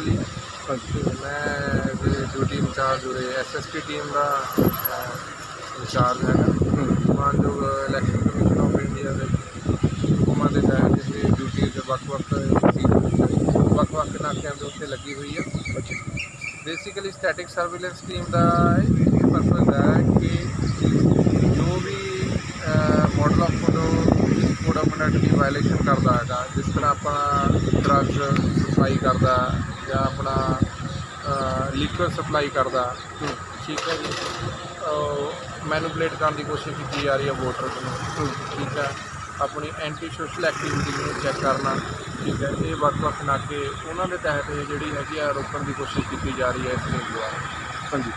ਵੈਲੀ। ਹਾਂਜੀ ਮੈਂ duty incharge ਉਰੇ ਐਸਐਸਪੀ ਟੀਮ ਦਾ ਇੰਚਾਰਜ ਹੈਗਾ। ਮਾਨਯੋਗ ਇਲੈਕਸ਼ਨ ਕਮਿਸ਼ਨ ਆਫ ਇੰਡੀਆ ਦੇ ਹੁਕਮਾਂ ਦੇ ਤਹਿਤ ਇਹ ਡਿਊਟੀ ਦੇ ਵੱਖ-ਵੱਖ ਸੀਜ਼ਨ ਵੱਖ-ਵੱਖ ਨਾਕਿਆਂ ਦੇ ਉੱਤੇ ਲੱਗੀ ਹੋਈ ਆ। ਬੇਸਿਕਲੀ ਸਟੈਟਿਕ ਸਰਵੇਲੈਂਸ ਟੀਮ ਦਾ ਇਹ ਪਰਪਸ ਹੈ ਕਿ ਜੋ ਵੀ model of photo code of conduct the violation ਕਰਦਾ ਹੈਗਾ, ਜਿਸ ਤਰ੍ਹਾਂ ਆਪਣਾ ਡਰੱਗ ਸਪਲਾਈ ਕਰਦਾ ਜਾਂ ਆਪਣਾ ਲਿਕਵਰ ਸਪਲਾਈ ਕਰਦਾ। ਠੀਕ ਹੈ ਜੀ। ਮੈਨੂਪਲੇਟ ਕਰਨ ਦੀ ਕੋਸ਼ਿਸ਼ ਕੀਤੀ ਜਾ ਰਹੀ ਹੈ ਵੋਟਰਸ ਨੂੰ। ਠੀਕ ਹੈ। ਆਪਣੀ ਐਂਟੀ ਸੋਸ਼ਲ ਐਕਟੀਵਿਟੀ ਨੂੰ ਚੈੱਕ ਕਰਨਾ। ਠੀਕ ਹੈ। ਇਹ ਵੱਖ-ਵੱਖ ਨਾਕੇ ਉਹਨਾਂ ਦੇ ਤਹਿਤ ਜਿਹੜੀ ਹੈਗੀ ਆ ਰੋਕਣ ਦੀ ਕੋਸ਼ਿਸ਼ ਕੀਤੀ ਜਾ ਰਹੀ ਹੈ ਇਸ ਨੂੰ ਦੁਆਰਾ। ਹਾਂਜੀ।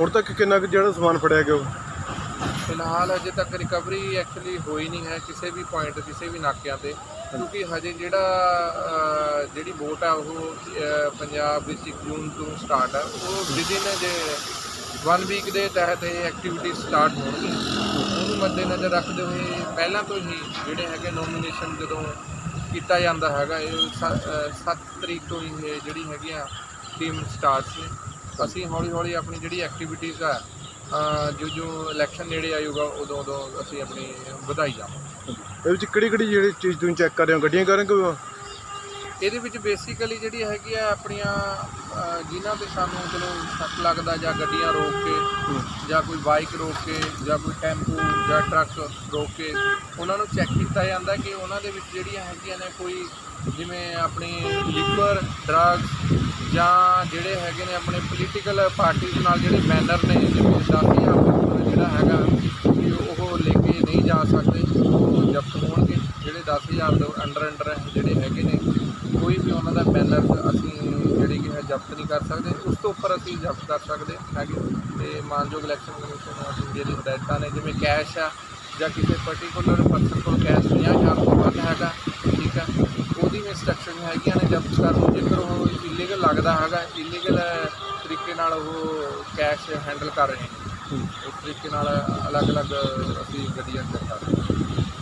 ਹੁਣ ਤੱਕ ਕਿੰਨਾ ਕੁ ਜਿਹੜਾ ਸਮਾਨ ਫੜਿਆ ਗਿਆ ਉਹ? ਫਿਲਹਾਲ ਅਜੇ ਤੱਕ ਰਿਕਵਰੀ ਐਕਚੁਅਲੀ ਹੋਈ ਨਹੀਂ ਹੈ ਕਿਸੇ ਵੀ ਪੁਆਇੰਟ ਕਿਸੇ ਵੀ ਨਾਕਿਆਂ ਤੇ। ਕਿਉਂਕਿ ਹਜੇ ਜਿਹੜਾ ਅਹ, ਜਿਹੜੀ ਵੋਟ ਆ ਉਹ ਅਹ, ਪੰਜਾਬ ਵਿੱਚ 1 ਜੂਨ ਤੋਂ ਸਟਾਰਟ ਆ। ਉਹ ਵਿਦਿਨ ਜੇ 1 ਵੀਕ ਦੇ ਤਹਿਤ ਇਹ ਐਕਟੀਵਿਟੀ ਸਟਾਰਟ ਹੋਣਗੀ ਉਹਨੂੰ ਮੱਦੇਨਜ਼ਰ ਰੱਖਦੇ ਹੋਏ ਪਹਿਲਾਂ ਤੋਂ ਹੀ ਜਿਹੜੇ ਹੈਗੇ ਨੋਮੀਨੇਸ਼ਨ ਜਦੋਂ ਕੀਤਾ ਜਾਂਦਾ ਹੈਗਾ ਇਹ 7 ਤਰੀਕ ਤੋਂ ਹੀ ਇਹ ਜਿਹੜੀ ਹੈਗੀਆਂ ਟੀਮ ਸਟਾਰਟ ਸੀ ਅਸੀਂ ਹੌਲੀ ਹੌਲੀ ਆਪਣੀ ਜਿਹੜੀ ਐਕਟੀਵਿਟੀਜ਼ ਆ ਜੋ ਜੋ ਇਲੈਕਸ਼ਨ ਨੇੜੇ ਆਊਗਾ ਉਦੋਂ ਉਦੋਂ ਅਸੀਂ ਆਪਣੀ ਵਧਾਈ ਜਾਵਾਂਗੇ। ਇਹਦੇ ਵਿੱਚ ਕਿਹੜੀ ਕਿਹੜੀ ਜਿਹੜੀ ਚੀਜ਼ ਤੁਸੀਂ ਚੈੱਕ ਕਰ ਰਹੇ ਹੋ? ਗੱਡੀਆਂ ਕਰ ਰਹੇ ਹੋ ਇਹਦੇ ਵਿੱਚ ਬੇਸਿਕਲੀ ਜਿਹੜੀ ਹੈਗੀ ਆ ਆਪਣੀਆਂ ਅਹ ਜਿਨ੍ਹਾਂ ਤੇ ਸਾਨੂੰ ਚਲੋ ਸ਼ੱਕ ਲੱਗਦਾ ਜਾਂ ਗੱਡੀਆਂ ਰੋਕ ਕੇ ਜਾਂ ਕੋਈ ਬਾਈਕ ਰੋਕ ਕੇ ਜਾਂ ਕੋਈ ਟੈਂਪੂ ਜਾਂ ਟਰੱਕ ਰੋਕ ਕੇ ਉਹਨਾਂ ਨੂੰ ਚੈੱਕ ਕੀਤਾ ਜਾਂਦਾ ਕਿ ਉਹਨਾਂ ਦੇ ਵਿੱਚ ਜਿਹੜੀਆਂ ਹੈਗੀਆਂ ਨੇ ਕੋਈ ਜਿਵੇਂ ਆਪਣੀ ਲਿਕਵਰ ਡਰੱਗਸ ਜਾਂ ਜਿਹੜੇ ਹੈਗੇ ਨੇ ਆਪਣੇ ਪੋਲੀਟੀਕਲ ਪਾਰਟੀਆਂ ਨਾਲ ਜਿਹੜੇ ਬੈਨਰ ਨੇ, ਜਿਵੇਂ 10000 ਜਿਹੜਾ ਹੈਗਾ ਕਿ ਉਹ ਲੈ ਕੇ ਨਹੀਂ ਜਾ ਸਕਦੇ। ਉਹ ਜ਼ਬਤ ਹੋਣਗੇ। ਜਿਹੜੇ 10000 ਦੇ ਅੰਡਰ ਅੰਡਰ ਜਿਹੜੇ ਹੈਗੇ ਨੇ, ਕੋਈ ਵੀ ਉਹਨਾਂ ਦਾ ਬੈਨਰ ਅਸੀਂ ਜਿਹੜੀ ਕਿ ਹੈ ਜ਼ਬਤ ਨਹੀਂ ਕਰ ਸਕਦੇ। ਉਸ ਤੋਂ ਉੱਪਰ ਅਸੀਂ ਜ਼ਬਤ ਕਰ ਸਕਦੇ ਹੈਗੇ। ਤੇ ਮਾਨਯੋਗ ਇਲੈਕਸ਼ਨ ਕਮਿਸ਼ਨ ਆਫ ਇੰਡੀਆ ਦੀ ਹਦਾਇਤਾਂ ਨੇ, ਜਿਵੇਂ ਕੈਸ਼ ਆ, ਜਾਂ ਕਿਸੇ ਪਰਟੀਕੁਲਰ ਪਰਸਨ ਕੋਲ ਕੈਸ਼ 50000 ਤੋਂ ਵੱਧ ਹੈਗਾ, ਠੀਕ ਹੈ ਵੀ ਇੰਸਟਰਕਸ਼ਨ ਹੈਗੀਆਂ ਨੇ ਜ਼ਬਤ ਕਰਨ ਨੂੰ ਜੇਕਰ ਉਹ ਇਲੀਗਲ ਲੱਗਦਾ ਹੈਗਾ ਇਲੀਗਲ ਤਰੀਕੇ ਨਾਲ ਉਹ ਕੈਸ਼ ਹੈਂਡਲ ਕਰ ਰਹੇ ਨੇ। ਉਸ ਤਰੀਕੇ ਨਾਲ ਅਲੱਗ-ਅਲੱਗ ਅਸੀਂ ਗੱਡੀਆਂ ਰਹੇ ਹਾਂ।